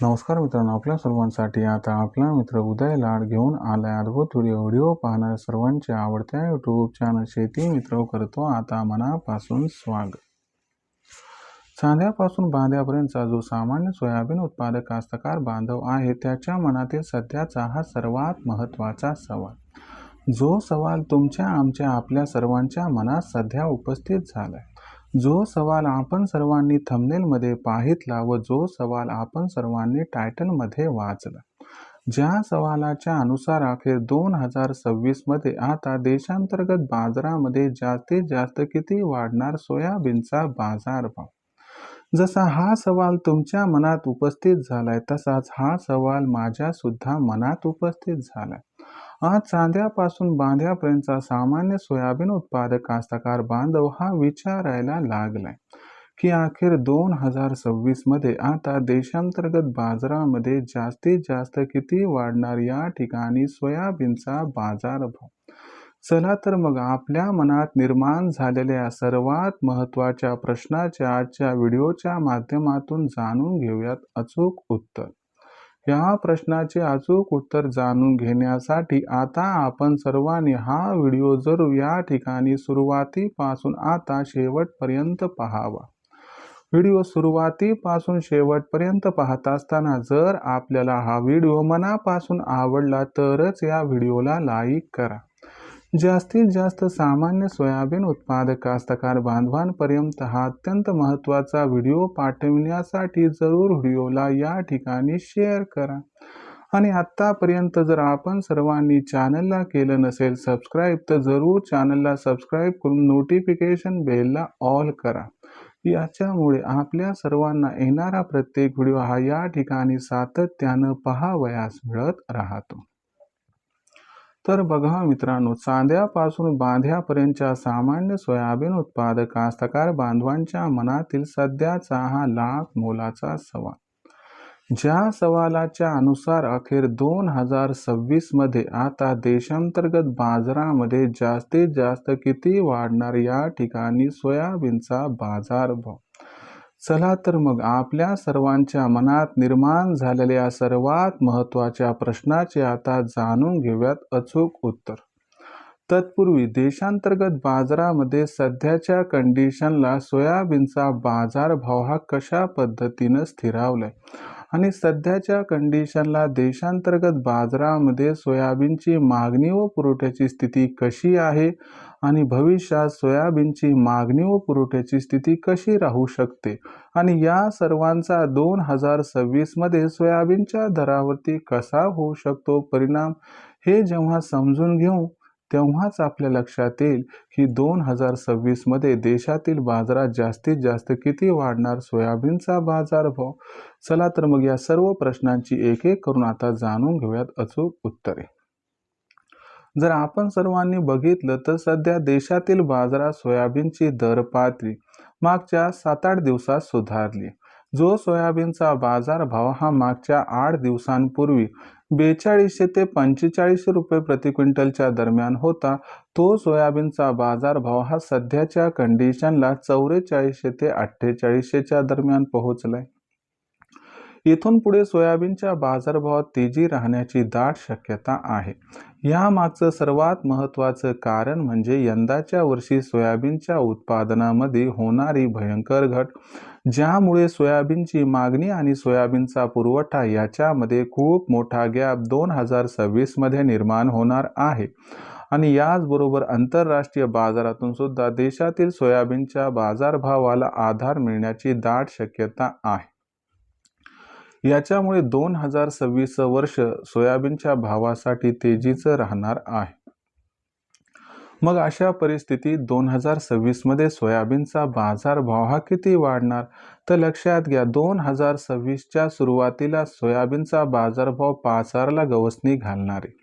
नमस्कार मित्रांनो आपल्या सर्वांसाठी आता आपला मित्र उदय लाड घेऊन आलाय अद्भुत व्हिडिओ. व्हिडिओ पाहणाऱ्या सर्वांच्या आवडत्या यूट्यूब चॅनल शेती मित्र करतो आता मनापासून स्वागत चांद्यापासून बांध्यापर्यंतचा जो सामान्य सोयाबीन उत्पादक कास्तकार बांधव आहे त्याच्या मनातील सध्याचा हा सर्वात महत्त्वाचा सवाल. जो सवाल तुमच्या आमच्या आपल्या सर्वांच्या मनात सध्या उपस्थित झालाय. जो सवाल आपण सर्वांनी थंबनेलमध्ये पाहितला व जो सवाल आपण सर्वांनी टायटलमध्ये वाचला. ज्या सवालाच्या अनुसार अखेर दोन हजार सव्वीसमध्ये आता देशांतर्गत बाजारामध्ये जास्तीत जास्त किती वाढणार सोयाबीनचा बाजारभाव जसा हा सवाल तुमच्या मनात उपस्थित झालाय तसाच हा सवाल माझ्यासुद्धा मनात उपस्थित झालाय. आज चांद्यापासून बांध्यापर्यंतचा सामान्य सोयाबीन उत्पादक कास्तकार बांधव हा विचारायला लागलाय की अखेर दोन हजार सव्वीसमध्ये आता देशांतर्गत बाजारामध्ये जास्तीत जास्त किती वाढणार या ठिकाणी सोयाबीनचा बाजारभाव? चला तर मग आपल्या मनात निर्माण झालेल्या सर्वात महत्त्वाच्या प्रश्नाच्या आजच्या व्हिडिओच्या माध्यमातून जाणून घेऊयात अचूक उत्तर. या प्रश्नाचे अचूक उत्तर जाणून घेण्यासाठी आता आपण सर्वांनी हा व्हिडिओ जरूर या ठिकाणी सुरुवातीपासून आता शेवटपर्यंत पाहावा. व्हिडिओ सुरुवातीपासून शेवटपर्यंत पाहत असताना जर आपल्याला हा व्हिडिओ मनापासून आवडला तरच या व्हिडिओला लाईक करा. जास्तीत जास्त सामान्य सोयाबीन उत्पादक कास्तकार बांधवांपर्यंत हा अत्यंत महत्त्वाचा व्हिडिओ पाठविण्यासाठी जरूर व्हिडिओला या ठिकाणी शेअर करा. आणि आत्तापर्यंत जर आपण सर्वांनी चॅनलला केलं नसेल सबस्क्राईब तर जरूर चॅनलला सबस्क्राईब करून नोटिफिकेशन बेलला ऑल करा. याच्यामुळे आपल्या सर्वांना येणारा प्रत्येक व्हिडिओ हा या ठिकाणी सातत्यानं पहावयास मिळत राहतो. तर बघा मित्रांनो चांद्यापासून बांध्यापर्यंतच्या सामान्य सोयाबीन उत्पादक कास्तकार बांधवांच्या मनातील सध्याचा हा लाख मोलाचा सवाल. ज्या सवालाच्या अनुसार अखेर दोन हजार सव्वीसमध्ये आता देशांतर्गत बाजारामध्ये जास्तीत जास्त किती वाढणार या ठिकाणी सोयाबीनचा बाजारभाव? चला तर मग आपल्या सर्वांच्या मनात निर्माण झालेल्या सर्वात महत्त्वाच्या प्रश्नाचे आता जाणून घेऊयात अचूक उत्तर. तत्पूर्वी देशांतर्गत बाजारामध्ये सध्याच्या कंडिशनला सोयाबीनचा बाजारभाव हा कशा पद्धतीनं स्थिरावलाय? आणि सध्याच्या कंडिशनला देशांतर्गत बाजारामध्ये सोयाबीनची मागणी व पुरवठ्याची स्थिती कशी आहे आणि भविष्यात सोयाबीनची मागणी व पुरवठ्याची स्थिती कशी राहू शकते? आणि या सर्वांचा दोन हजार सव्वीसमध्ये सोयाबीनच्या दरावरती कसा होऊ शकतो परिणाम हे जेव्हा समजून घेऊ तेव्हाच आपल्या लक्षात येईल की दोन हजार सव्वीसमध्ये देशातील बाजारात जास्तीत जास्त किती वाढणार सोयाबीनचा बाजारभाव चला तर मग या सर्व प्रश्नांची एक एक करून आता जाणून घेऊयात अचूक उत्तरे. जर आपण सर्वांनी बघितलं तर सध्या देशातील बाजारात सोयाबीनची दर पातळी मागच्या सात आठ दिवसात सुधारली. जो सोयाबीनचा बाजारभाव हा मागच्या आठ दिवसांपूर्वी बेचाळीसशे ते पंचेचाळीसशे रुपये प्रति क्विंटलच्या दरम्यान होता. तो सोयाबीनचा बाजारभाव हा सध्याच्या कंडिशनला चौवेचाळीसशे ते अठ्ठेचाळीसशेच्या दरम्यान पोहोचलाय. इथून पुढे सोयाबीनच्या बाजारभावात तेजी राहण्याची दाट शक्यता आहे. यामागचं सर्वात महत्त्वाचं कारण म्हणजे यंदाच्या वर्षी सोयाबीनच्या उत्पादनामध्ये होणारी भयंकर घट ज्यामुळे सोयाबीनची मागणी आणि सोयाबीनचा पुरवठा याच्यामध्ये खूप मोठा गॅप दोन हजार सव्वीसमध्ये निर्माण होणार आहे. आणि याचबरोबर आंतरराष्ट्रीय बाजारातून सुद्धा देशातील सोयाबीनच्या बाजारभावाला आधार मिळण्याची दाट शक्यता आहे. याच्यामुळे दोन हजार सव्वीस वर्ष सोयाबीनच्या भावासाठी तेजीचं राहणार आहे. मग अशा परिस्थितीत दोन हजार सव्वीसमध्ये सोयाबीनचा बाजारभाव हा किती वाढणार? तर लक्षात घ्या दोन हजार सव्वीसच्या सुरुवातीला सोयाबीनचा बाजारभाव पाच हजारला गवसणी घालणारे.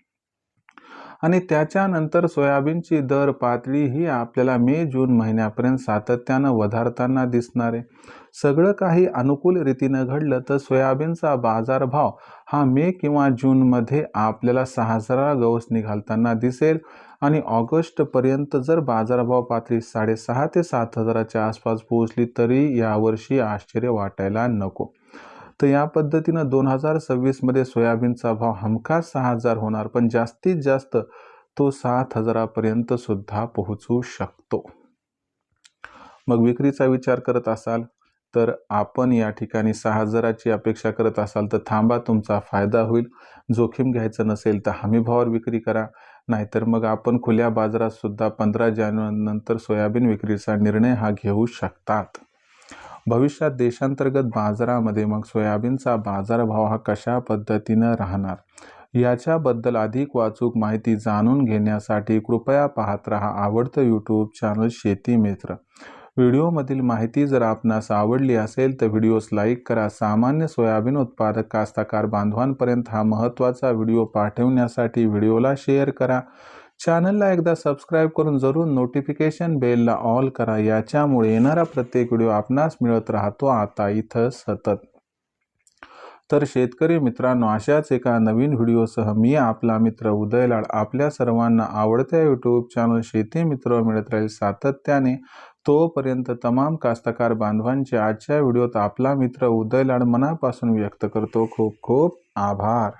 आणि त्याच्यानंतर सोयाबीनची दर पातळी ही आपल्याला मे जून महिन्यापर्यंत सातत्यानं वधारताना दिसणार. आहे सगळं काही अनुकूल रीतीनं घडलं तर सोयाबीनचा बाजारभाव हा मे किंवा जूनमध्ये आपल्याला सहा हजारा गवस निघालताना दिसेल. आणि ऑगस्टपर्यंत जर बाजारभाव पातळी साडेसहा ते सात हजाराच्या आसपास पोहोचली तरी यावर्षी आश्चर्य वाटायला नको. तर या पद्धतीनं दोन हजार सव्वीसमध्ये सोयाबीनचा भाव हमखास सहा हजार होणार पण जास्तीत जास्त तो सात हजारापर्यंत सुद्धा पोहोचू शकतो. मग विक्रीचा विचार करत असाल तर आपण या ठिकाणी सहा हजाराची अपेक्षा करत असाल तर थांबा तुमचा फायदा होईल. जोखीम घ्यायचं नसेल तर हमीभावावर विक्री करा. नाहीतर मग आपण खुल्या बाजारात सुद्धा पंधरा जानेवारीनंतर सोयाबीन विक्रीचा निर्णय हा घेऊ शकतात. भविष्यात देशांतर्गत बाजारामध्ये मग सोयाबीनचा बाजारभाव हा कशा पद्धतीनं राहणार? याच्याबद्दल अधिक वाचूक माहिती जाणून घेण्यासाठी कृपया पाहत रहा आवडतं यूट्यूब चॅनल शेती मित्र. व्हिडिओमधील माहिती जर आपणास आवडली असेल तर व्हिडिओस लाईक करा. सामान्य सोयाबीन उत्पादक कास्तकार बांधवांपर्यंत हा महत्त्वाचा व्हिडिओ पाठवण्यासाठी व्हिडिओला शेअर करा. चॅनलला एकदा सबस्क्राईब करून जरूर नोटिफिकेशन बेलला ऑल करा. याच्यामुळे येणारा प्रत्येक व्हिडिओ आपणास मिळत राहतो. आता इथं सतत तर शेतकरी मित्रांनो अशाच एका नवीन व्हिडिओसह मी आपला मित्र उदयलाड आपल्या सर्वांना आवडत्या यूट्यूब चॅनल शेती मित्र मिळत राहील सातत्याने. तोपर्यंत तमाम कास्तकार बांधवांचे आजच्या व्हिडिओत आपला मित्र उदयलाड मनापासून व्यक्त करतो. खूप खूप आभार.